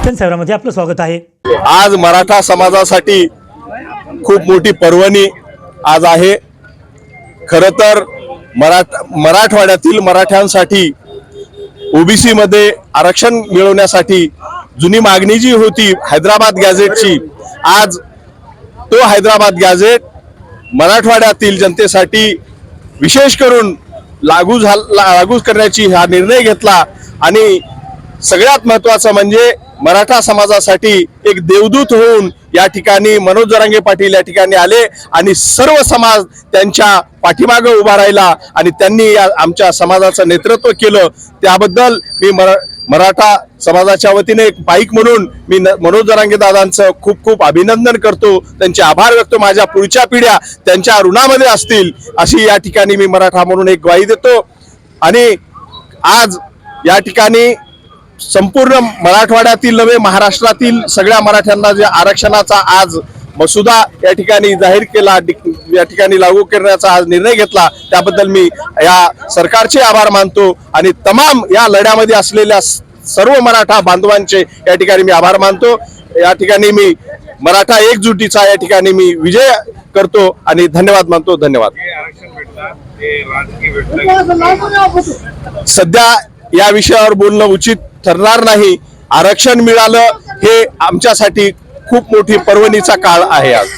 दर्शन सेवरामध्ये आपलं स्वागत आहे. आज मराठा समाजासाठी खूप मोठी पर्वणी आज आहे. खर तर मराठ मराठवाड्यातील मराठ्यांसाठी ओबीसी मध्ये आरक्षण मिळवण्यासाठी जुनी मागणी जी होती हैदराबाद गॅझेटची आज तो हैदराबाद गॅझेट मराठवाड्यातील जनतेसाठी विशेष करून लागू झाला लागू करण्याची हा निर्णय घेतला. आणि सगळ्यात महत्वाचं म्हणजे मराठा समाजासाठी एक देवदूत होऊन या ठिकाणी मनोज जरांगे पाटील या ठिकाणी आले आणि सर्व समाज त्यांच्या पाठीमागं उभा राहिला आणि त्यांनी या आमच्या समाजाचं नेतृत्व केलं. त्याबद्दल मी मरा मराठा समाजाच्या वतीने एक बाईक म्हणून मी न- मनोज जरांगे दादांचं खूप खूप अभिनंदन करतो. त्यांचे आभार व्यक्त माझ्या पुढच्या पिढ्या त्यांच्या ऋणामध्ये असतील अशी या ठिकाणी मी मराठा म्हणून एक ग्वाही देतो. आणि आज या ठिकाणी संपूर्ण मराठवाड्यातील नव्हे महाराष्ट्रातील सगळ्या मराठ्यांना जे आरक्षणाचा आज मसुदा या ठिकाणी जाहीर केला या ठिकाणी लागू करण्याचा आज निर्णय घेतला त्याबद्दल मी या सरकारचे आभार मानतो आणि तमाम या लढ्यामध्ये असलेल्या सर्व मराठा बांधवांचे या ठिकाणी मी आभार मानतो. या ठिकाणी मी मराठा एकजुटीचा या ठिकाणी मी विजय करतो आणि धन्यवाद मानतो. धन्यवाद. हे आरक्षण भेटतात ते राजकीय भेटतात. सध्या या विषयावर बोलणं उचित ठरणार नाही. आरक्षण मिळालं हे आमच्यासाठी खूप मोठी पर्वणीचा काळ आहे आज.